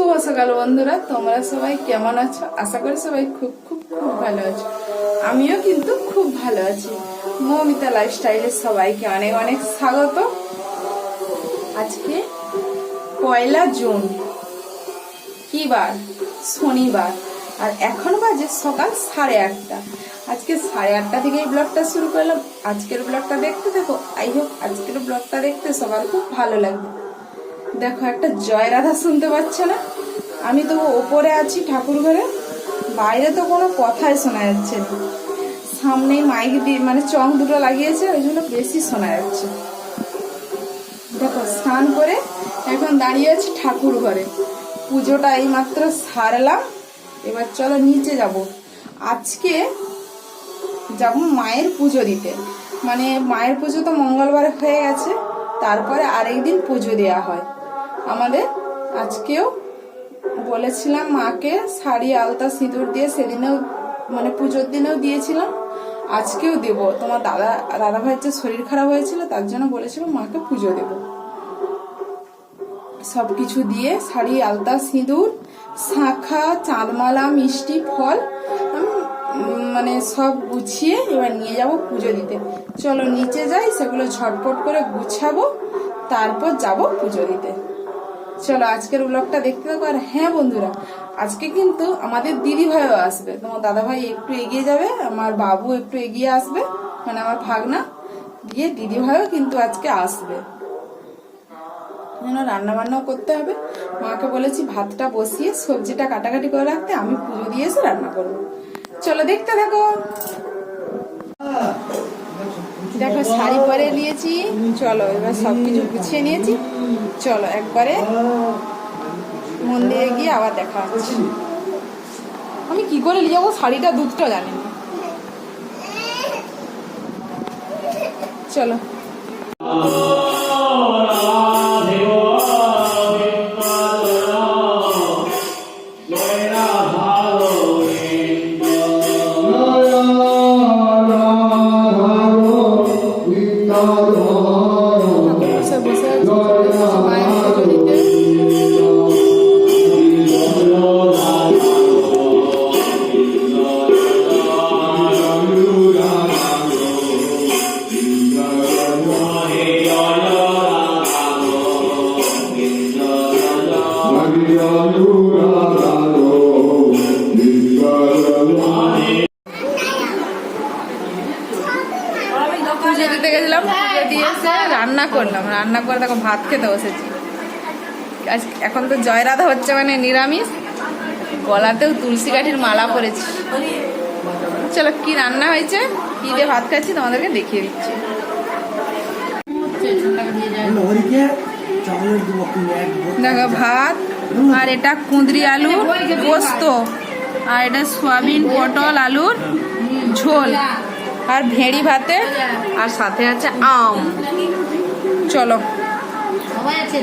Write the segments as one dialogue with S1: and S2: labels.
S1: শুভ সকাল বন্ধুরা, তোমরা সবাই কেমন আছো? আশা করি সবাই খুব খুব খুব ভালো আছো। আমিও কিন্তু খুব ভালো আছি। মৌমিতা লাইফস্টাইলের সবাইকে অনেক অনেক স্বাগত। আজকে পয়লা জুন, কি বার? শনিবার। আর এখন বাজে সকাল সাড়ে আটটা। আজকে সাড়ে আটটা থেকে এই ব্লগটা শুরু করলাম। আজকের ব্লগটা দেখতে দেখো আই হোক আজকের ব্লগটা দেখতে সবার খুব ভালো লাগবে। দেখো, একটা জয় রাধা শুনতে পাচ্ছে না? আমি তো ওপরে আছি ঠাকুর ঘরে, বাইরে তো কোনো কথাই শোনা যাচ্ছে না। সামনেই মাইক দিয়ে মানে চং দুটো লাগিয়েছে, ওই জন্য বেশি শোনা যাচ্ছে। দেখো, স্নান করে এখন দাঁড়িয়ে আছি ঠাকুর ঘরে। পুজোটা এইমাত্র সারলাম, এবার চলো নিচে যাব। আজকে যাব মায়ের পুজো দিতে। মানে মায়ের পুজো তো মঙ্গলবার হয়ে গেছে, তারপরে আরেকদিন পুজো দেওয়া হয়। আমাদের আজকেও বলেছিলাম মাকে শাড়ি, আলতা, সিঁদুর দিয়ে সেদিনেও মানে পুজোর দিনেও দিয়েছিলাম। আজকেও দেব। তোমার দাদা দাদা ভাইয়ের যে শরীর খারাপ হয়েছিল, তার জন্য বলেছিলাম মাকে পুজো দেবো। সব কিছু দিয়ে শাড়ি, আলতা, সিঁদুর, শাঁখা, চাঁদমালা, মিষ্টি, ফল মানে সব গুছিয়ে এবার নিয়ে যাব পুজো দিতে। চলো নিচে যাই, সেগুলো ঝটপট করে গুছাবো, তারপর যাব পুজো দিতে। চলো আজকের ব্লগটা দেখতে থাকো। আর হ্যাঁ বন্ধুরা, আজকে কিন্তু আমাদের দিদি ভাইও আসবে। তোমার দাদা ভাই একটু এগিয়ে যাবে, আমার বাবু একটু এগিয়ে আসবে মানে আমার ভাগনা। দিয়ে দিদি ভাইও কিন্তু আজকে আসবে। রান্না বান্নাও করতে হবে। মাকে বলেছি ভাতটা বসিয়ে সবজিটা কাটাকাটি করে রাখতে, আমি পুজো দিয়ে এসে রান্না করব। চলো দেখতে থাকো। দেখো, শাড়ি পরে নিয়েছি। চলো, এবার সবকিছু গুছিয়ে নিয়েছি। চলো, একবারে মন্দিরে গিয়ে আবার দেখা হচ্ছে। আমি কি করে নিয়ে যাব? শাড়িটা দুধটা জানি চলো। রান্না করলাম, রান্না করে তখন ভাত খেতে বসেছি। এখন তো জয়রাধা হচ্ছে মানে নিরামিষ, গলাতেও তুলসী কাঠির মালা পরেছি। চলো, কি রান্না হয়েছে? কি দিয়ে ভাত খাচ্ছি তোমাদেরকে দেখিয়ে দিচ্ছি। দেখো ভাত, আর এটা কুঁদরি আলু পোস্ত আর এটা সয়াবিন পটল আলুর ঝোল, আর ভেড়ি ভাতে, আর সাথে আছে আম। চলো।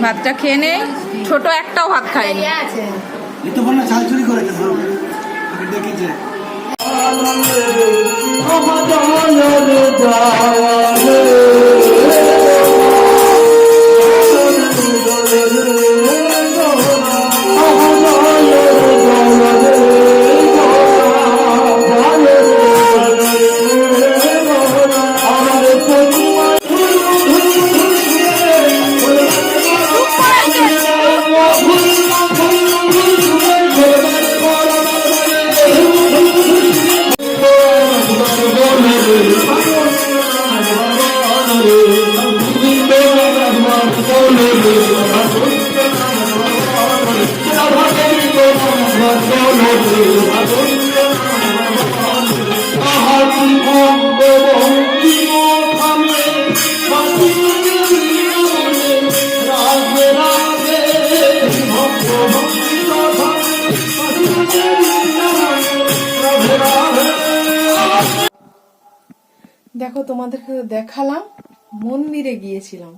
S1: ভাতটা খেয়ে নেই। ছোট একটাও ভাত
S2: খাই দেখেছে
S1: দেখো, তোমাদেরকে দেখালাম, মন্দিরে গিয়েছিলাম।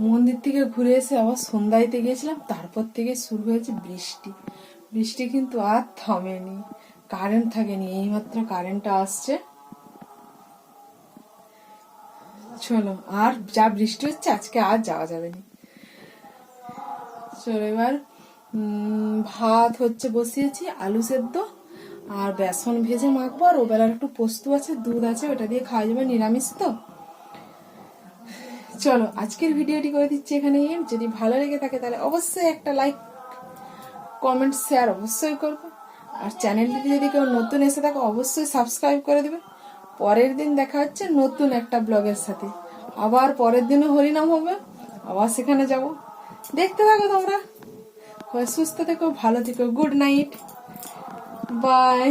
S1: মন্দির থেকে ঘুরে এসে আবার সন্ধ্যাইতে গিয়েছিলাম, তারপর থেকে শুরু হয়েছে বৃষ্টি। বৃষ্টি কিন্তু আর থামেনি। কারেন্ট থাকেনি, এইমাত্র কারেন্টটা আসছে। চলো, আর যা বৃষ্টি হচ্ছে আজকে আর যাওয়া যাবে না। চলো এবার ভাত হচ্ছে বসিয়েছি, আলু সেদ্ধ, আর বেসন ভেজে মাখবো, আর ওবেলার একটু পোস্ত আছে, দুধ আছে, ওটা দিয়ে খাওয়া যাবে নিরামিষ তো। চলো, আজকের ভিডিওটি করে দিচ্ছি এখানে যদি ভালো লেগে থাকে তাহলে অবশ্যই একটা লাইক কমেন্ট শেয়ার অবশ্যই করবে। আর চ্যানেলটিতে যদি কেউ নতুন এসে থাকো, অবশ্যই সাবস্ক্রাইব করে দেবে। পরের দিন দেখা হচ্ছে নতুন একটা ব্লগের সাথে। আবার পরের দিনও হরিনাম হবে, আবার সেখানে যাব। দেখতে থাকো তোমরা। সুস্থ থেকো, ভালো থেকো গুড নাইট বাই